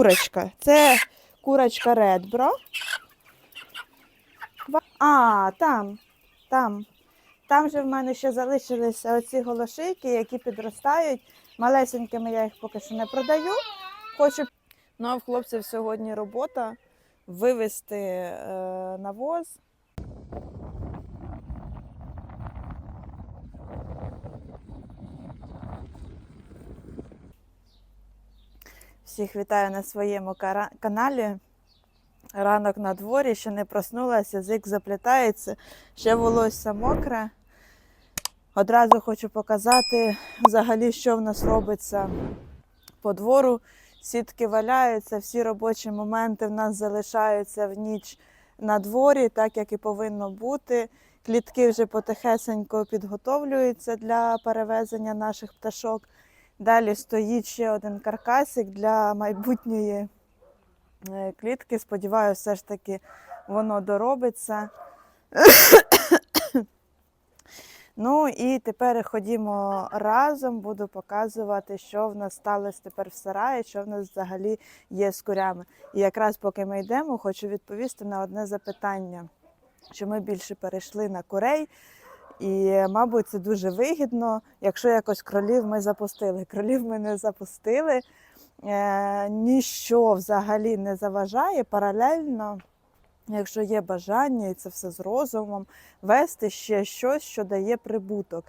Курочка. Це курочка Редбро. А, там, там. Там же в мене ще залишилися оці голошики, які підростають. Малесенькими я їх поки що не продаю. Хочу. Ну, а в хлопців сьогодні робота вивезти е, навоз. Всіх вітаю на своєму каналі. Ранок на дворі, ще не проснулася, язик заплітається, ще волосся мокре. Одразу хочу показати взагалі, що в нас робиться по двору. Сітки валяються, всі робочі моменти в нас залишаються в ніч на дворі, так як і повинно бути. Клітки вже потихесенько підготовлюються для перевезення наших пташок. Далі стоїть ще один каркасик для майбутньої е, клітки. Сподіваюся, все ж таки воно доробиться. Ну і тепер ходімо разом, буду показувати, що в нас сталося тепер в сараї, що в нас взагалі є з курями. І якраз поки ми йдемо, хочу відповісти на одне запитання, що ми більше перейшли на курей. І, мабуть, це дуже вигідно, якщо якось кролів ми запустили. Кролів ми не запустили, е, ніщо взагалі не заважає паралельно, якщо є бажання, і це все з розумом, вести ще щось, що дає прибуток.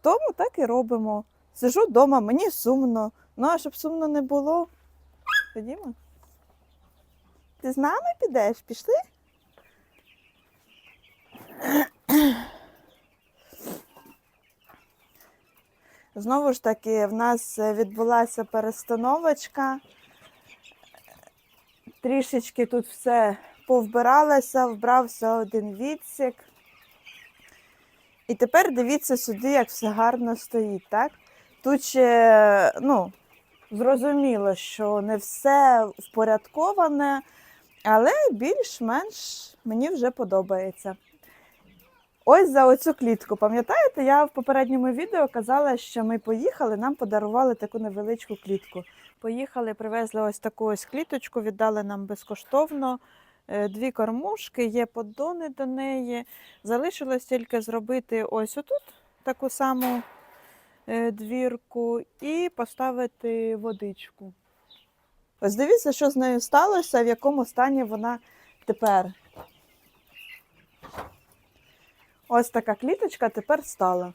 Тому так і робимо. Сижу вдома, мені сумно. Ну, а щоб сумно не було, ходімо. Ти з нами підеш? Пішли? Знову ж таки, в нас відбулася перестановочка. Трішечки тут все повбиралося, вбрався один відсік. І тепер дивіться сюди, як все гарно стоїть, так? Тут ще, ну, зрозуміло, що не все впорядковане, але більш-менш мені вже подобається. Ось за оцю клітку. Пам'ятаєте, я в попередньому відео казала, що ми поїхали, нам подарували таку невеличку клітку. Поїхали, привезли ось таку ось кліточку, віддали нам безкоштовно. Е, Дві кормушки, є поддони до неї. Залишилось тільки зробити ось отут таку саму е, двірку і поставити водичку. Ось дивіться, що з нею сталося, в якому стані вона тепер. Ось така кліточка тепер стала.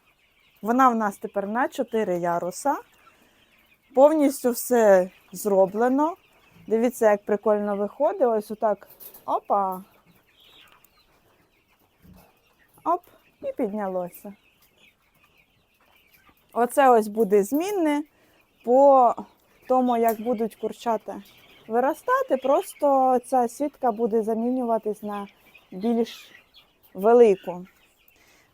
Вона в нас тепер на 4 яруса. Повністю все зроблено. Дивіться, як прикольно виходить. Ось отак. Опа. Оп, і піднялося. Оце ось буде змінне по тому, як будуть курчата виростати. Просто ця сітка буде замінюватись на більш велику.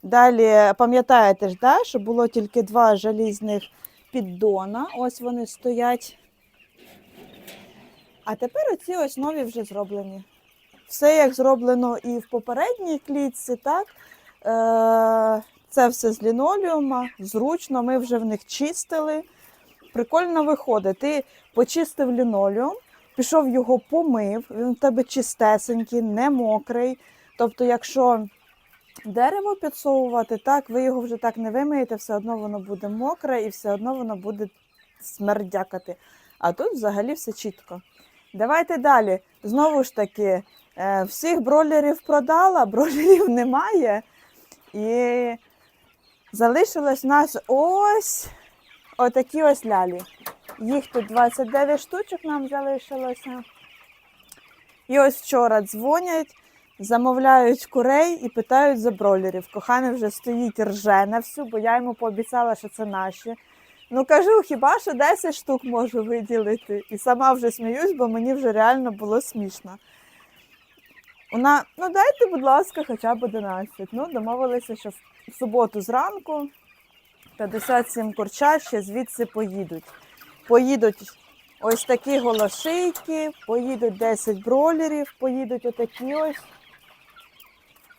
Далі, пам'ятаєте ж, да, що було тільки два желізних піддона. Ось вони стоять. А тепер оці ось нові вже зроблені. Все як зроблено і в попередній клітці, так? Е, це все з лінолеума, зручно, ми вже в них чистили. Прикольно виходить. Ти почистив лінолеум, пішов його помив, він у тебе чистесенький, не мокрий. Тобто, якщо дерево підсовувати, так, ви його вже так не вимиєте, все одно воно буде мокре і все одно воно буде смердякати. А тут взагалі все чітко. Давайте далі. Знову ж таки, е, всіх бролерів продала, бролерів немає. І залишилось у нас ось отакі ось лялі. Їх тут 29 штучок нам залишилося. І ось вчора дзвонять, замовляють курей і питають за бролерів. Коханий вже стоїть рже на всю, бо я йому пообіцяла, що це наші. Ну кажу, хіба що 10 штук можу виділити. І сама вже сміюсь, бо мені вже реально було смішно. Вона, ну дайте, будь ласка, хоча б 11. Ну, домовилися, що в суботу зранку 57 курчат ще звідси поїдуть. Поїдуть ось такі голошийки, поїдуть 10 бролерів, поїдуть отакі ось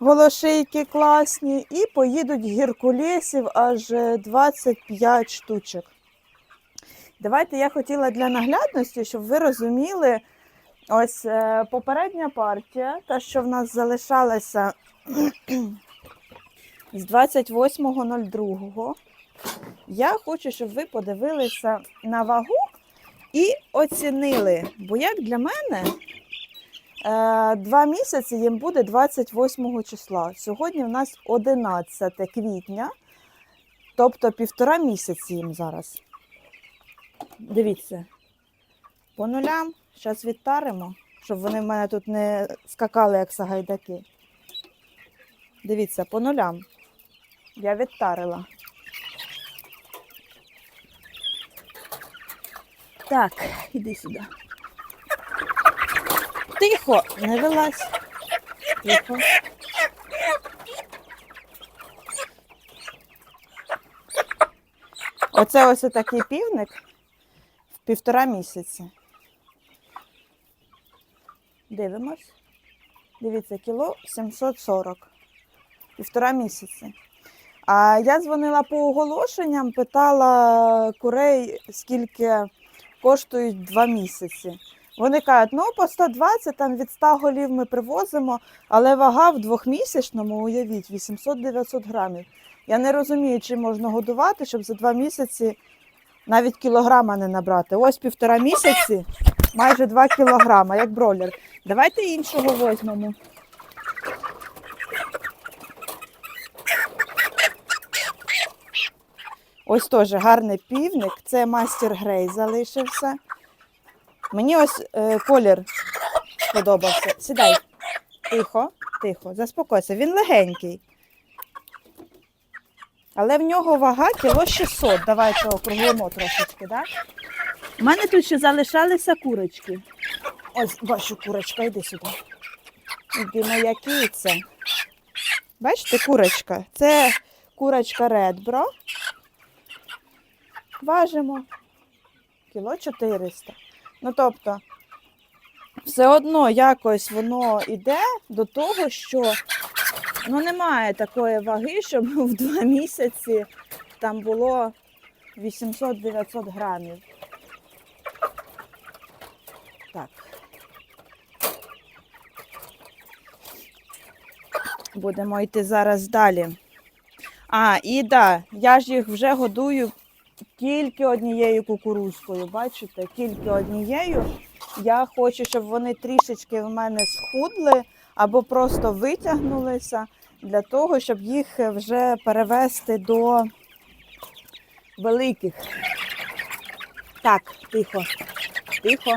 голошийки класні, і поїдуть гіркулесів аж 25 штучок. Давайте я хотіла для наглядності, щоб ви розуміли, ось е, попередня партія, та, що в нас залишалася з 28.02. Я хочу, щоб ви подивилися на вагу і оцінили. Бо як для мене, е, два місяці їм буде 28 числа. Сьогодні в нас 11 квітня, тобто півтора місяці їм зараз. Дивіться, по нулям, зараз відтаримо, щоб вони в мене тут не скакали, як сагайдаки. Дивіться, по нулям. Я відтарила. Так, іди сюди. Тихо, не вилазь. Тихо. Оце ось такий півник в півтора місяці. Дивимось. Дивіться, кіло 740. Півтора місяці. А я дзвонила по оголошенням, питала курей, скільки коштують два місяці. Вони кажуть, ну по 120, там від 100 голів ми привозимо, але вага в двохмісячному, уявіть, 800-900 грамів. Я не розумію, чи можна годувати, щоб за два місяці навіть кілограма не набрати. Ось півтора місяці, майже 2 кілограма, як бройлер. Давайте іншого візьмемо. Ось теж гарний півник. Це мастер грей залишився. Мені ось е, колір сподобався. Сідай. Тихо, тихо, заспокойся. Він легенький. Але в нього вага кіло 600. Давайте округлимо трошечки, так? У мене тут ще залишалися курочки. Ось бачу, курочка, йди сюди. Іди моя киця. Бачите, курочка. Це курочка редбро. Важимо кіло 400. Ну, тобто, все одно якось воно йде до того, що ну, немає такої ваги, щоб в два місяці там було 800-900 грамів. Так. Будемо йти зараз далі. А, і да, я ж їх вже годую тільки однією кукурузкою. Бачите, тільки однією. Я хочу, щоб вони трішечки в мене схудли або просто витягнулися для того, щоб їх вже перевести до великих. Так, тихо, тихо,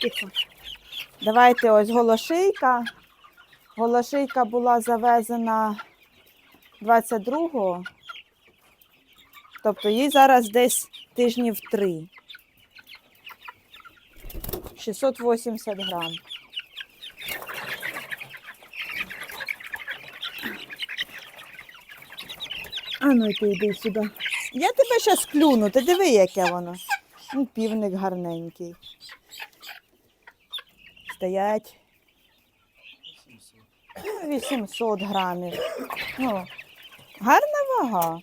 тихо. Давайте ось голошийка. Голошийка була завезена 22-го. Тобто їй зараз десь тижнів три. 680 грам. А ну ти йди сюди. Я тебе зараз клюну, ти диви, яке воно. Ну, півник гарненький. Стоять. Ну, 800 грамів. Ну, гарна вага.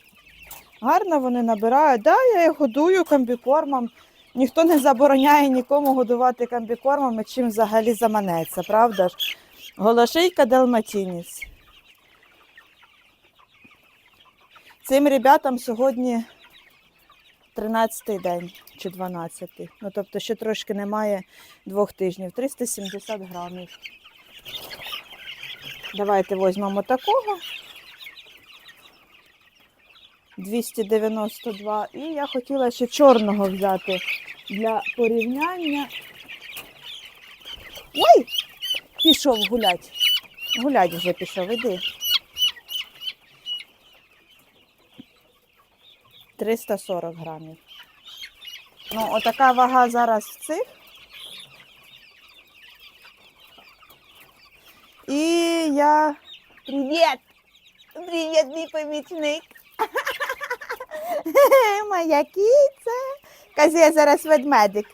Гарно вони набирають. Да, я їх годую комбікормом. Ніхто не забороняє нікому годувати комбікормом, чим взагалі заманеться, правда ж? Голошийка Далматініс. Цим ребятам сьогодні 13-й день чи 12-й. Ну, тобто ще трошки немає двох тижнів. 370 грамів. Давайте візьмемо такого. 292. І я хотіла ще чорного взяти для порівняння. Ой! Пішов гулять. Гулять вже пішов, іди. 340 грамів. Ну, отака вага зараз в цих. І я. Привіт! Привіт, мій помічник! Моя кіця. Я зараз ведмедик.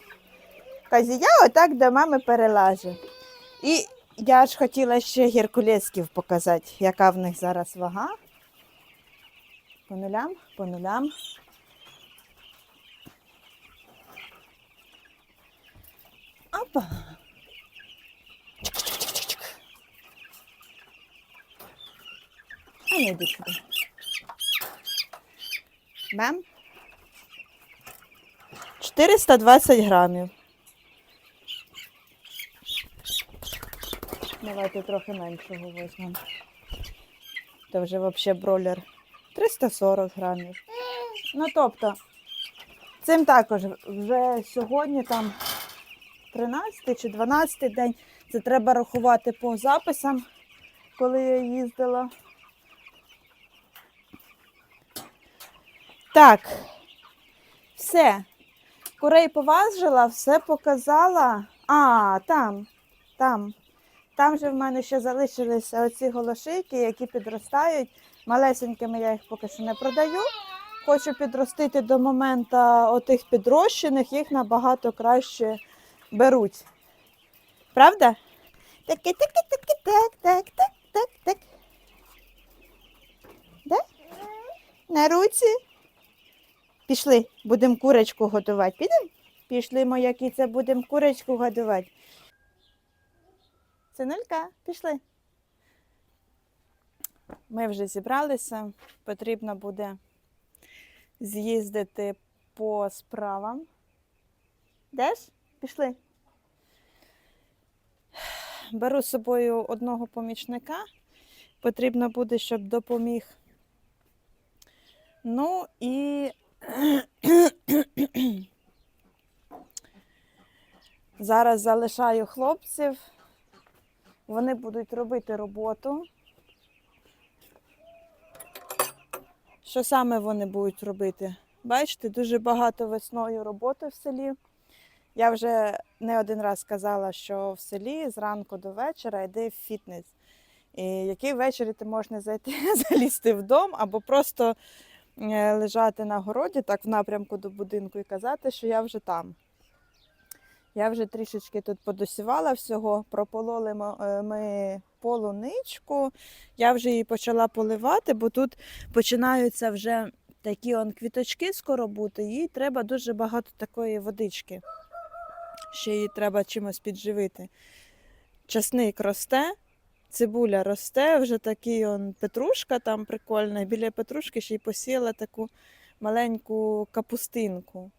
Казі, я отак до мами перелажу. І я ж хотіла ще геркулесків показати, яка в них зараз вага. По нулям, по нулям. Опа. А ну йди. Бам. 420 грамів. Давайте трохи меншого візьмемо. Це вже взагалі бролер. 340 грамів. Ну тобто, цим також вже сьогодні там 13 чи 12 день. Це треба рахувати по записам, коли я їздила. Так. Все. Курей поважила, все показала. А, там, там. Там же в мене ще залишилися оці голошики, які підростають. Малесенькими я їх поки що не продаю. Хочу підростити до моменту отих підрощених, їх набагато краще беруть. Правда? Так, так, так, так, так, так, так, так. Да? На руці. Пішли, будемо курочку готувати. Підемо? Пішли, моя кіця, будемо курочку годувати. Синулька, пішли. Ми вже зібралися. Потрібно буде з'їздити по справам. Деш? Пішли. Беру з собою одного помічника. Потрібно буде, щоб допоміг. Ну і зараз залишаю хлопців. Вони будуть робити роботу. Що саме вони будуть робити? Бачите, дуже багато весною роботи в селі. Я вже не один раз казала, що в селі зранку до вечора йди в фітнес. І який ввечері ти можна зайти, залізти в дом або просто лежати на городі, так в напрямку до будинку і казати, що я вже там. Я вже трішечки тут подосівала всього, пропололи е, ми полуничку. Я вже її почала поливати, бо тут починаються вже такі он квіточки скоро бути, їй треба дуже багато такої водички. Ще її треба чимось підживити. Часник росте, цибуля росте, вже такий он петрушка там прикольна. Біля петрушки ще й посіяла таку маленьку капустинку.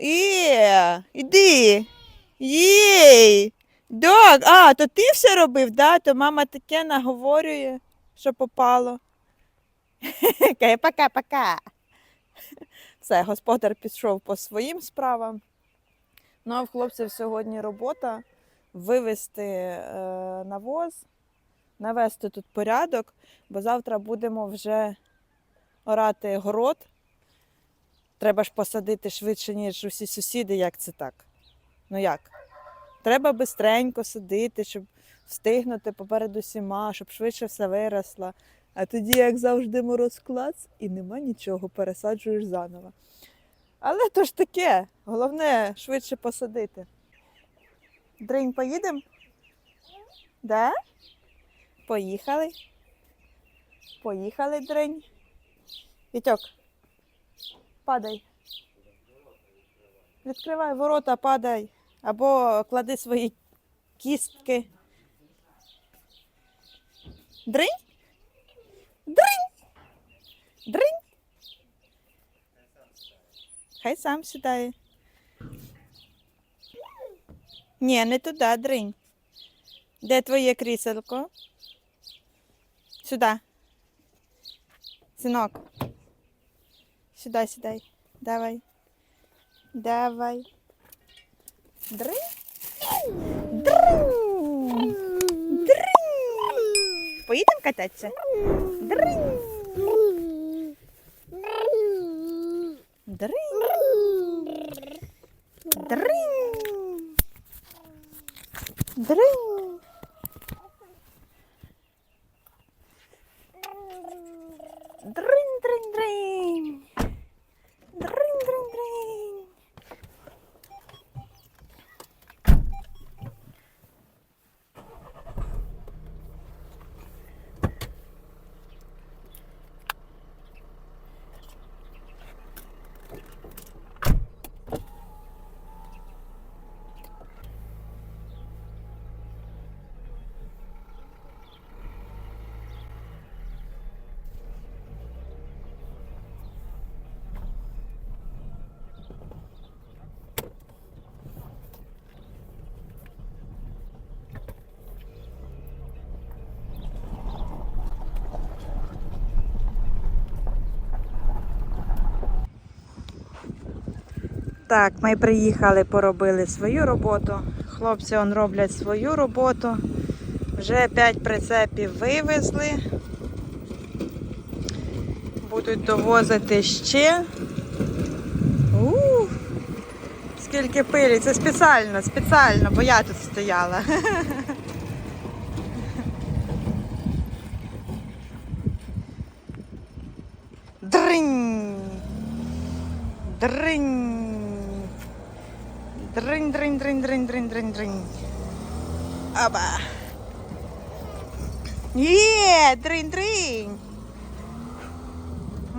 Є, іди. Єй. Дог, а, то ти все робив, да? То мама таке наговорює, що попало. Каже, пока-пока. Все, господар пішов по своїм справам. Ну, а в хлопців сьогодні робота вивезти е, навоз, навести тут порядок, бо завтра будемо вже орати город. Треба ж посадити швидше, ніж усі сусіди, як це так? Ну як? Треба бистренько садити, щоб встигнути поперед усіма, щоб швидше все виросло. А тоді, як завжди, мороз клац і нема нічого, пересаджуєш заново. Але то ж таке, головне швидше посадити. Дринь, поїдемо? Да? Поїхали. Поїхали, дринь. Вітьок, падай. Відкривай ворота, падай. Або клади свої кістки. Дринь? Дринь? Дринь? Хай сам сідає. Ні, не туди, дринь. Де твоє кріселко? Сюди. Синок. Сюди сідай. Давай. Давай. Дринь. Дринь. Дринь. Поїдемо кататися? Дринь. Дринь. Дринь. padrinho. Так, ми приїхали, поробили свою роботу. Хлопці он роблять свою роботу. Вже 5 прицепів вивезли. Будуть довозити ще. У, скільки пилі. Це спеціально, спеціально, бо я тут стояла. Дринь! Дринь! Дринь, дринь, дринь, дринь, дринь, дринь, дринь. Аба. Є, дринь, дринь.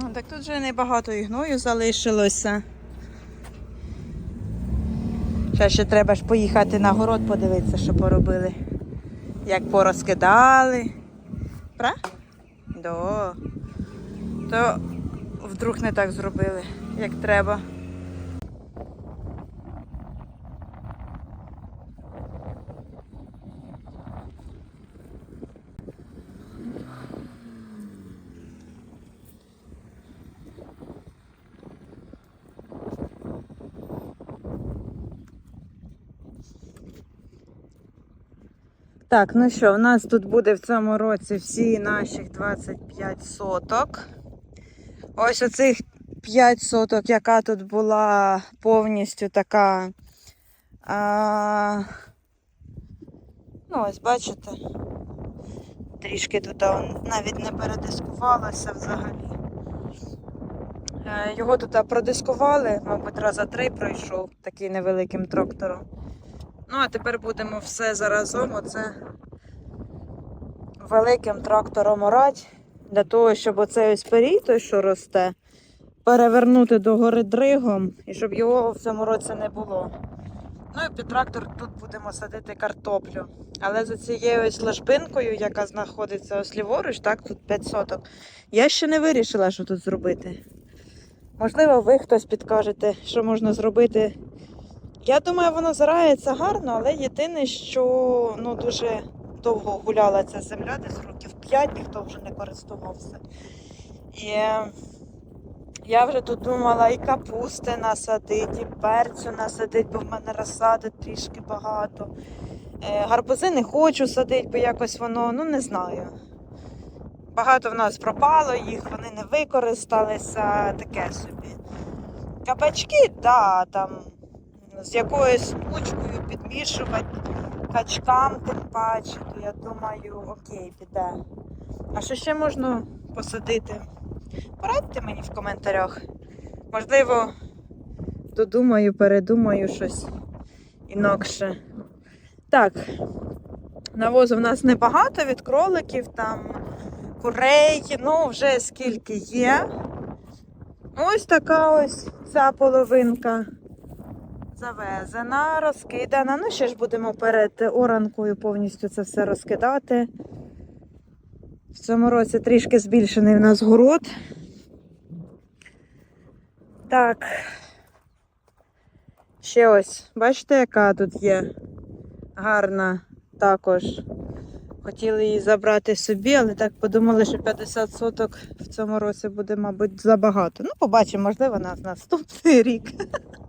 Ну, так тут вже небагато і гною залишилося. Ще ще треба ж поїхати на город подивитися, що поробили. Як порозкидали. Пра? Да. То вдруг не так зробили, як треба. Так, ну що, у нас тут буде в цьому році всі наших 25 соток. Ось оцих 5 соток, яка тут була повністю така. А, ну, ось бачите, трішки тут навіть не передискувалося взагалі. Е, Його тут продискували, мабуть, раза три пройшов таким невеликим трактором. Ну, а тепер будемо все заразом оце великим трактором орати, для того, щоб оцей ось перій, той, що росте, перевернути до гори дригом і щоб його в цьому році не було. Ну і під трактор тут будемо садити картоплю. Але за цією ось ложбинкою, яка знаходиться ось ліворуч, так, тут 5 соток, я ще не вирішила, що тут зробити. Можливо, ви хтось підкажете, що можна зробити. Я думаю, воно зарається гарно, але єдине, що ну, дуже довго гуляла ця земля, десь років 5 ніхто вже не користувався. І е, я вже тут думала і капусти насадити, і перцю насадити, бо в мене розсади трішки багато. Е, Гарбузи не хочу садити, бо якось воно, ну не знаю. Багато в нас пропало їх, вони не використалися, таке собі. Кабачки, да, там з якоюсь кучкою підмішувати качкам тим паче, то я думаю, окей, піде. А що ще можна посадити? Порадьте мені в коментарях. Можливо, додумаю, передумаю щось інакше. Так, навозу в нас небагато від кроликів, там курей, ну вже скільки є. Ось така ось ця половинка завезена, розкидана. Ну, ще ж будемо перед оранкою повністю це все розкидати. В цьому році трішки збільшений в нас город. Так. Ще ось, бачите, яка тут є гарна також. Хотіли її забрати собі, але так подумали, що 50 соток в цьому році буде, мабуть, забагато. Ну, побачимо, можливо, на наступний рік.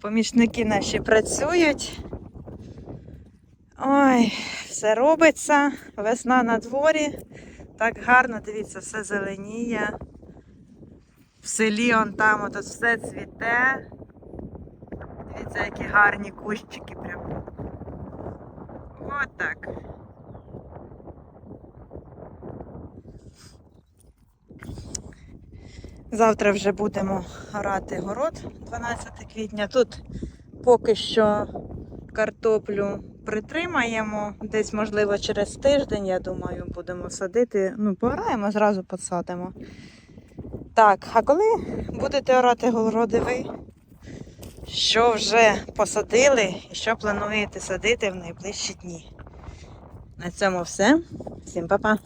Помічники наші працюють. Ой, все робиться. Весна на дворі. Так гарно, дивіться, все зеленіє. В селі он там от все цвіте. Дивіться, які гарні кущики прям. От так. Завтра вже будемо орати город 12 квітня. Тут поки що картоплю притримаємо. Десь, можливо, через тиждень, я думаю, будемо садити. Ну, пораємо, зразу посадимо. Так, а коли будете орати городи ви? Що вже посадили і що плануєте садити в найближчі дні? На цьому все. Всім па-па!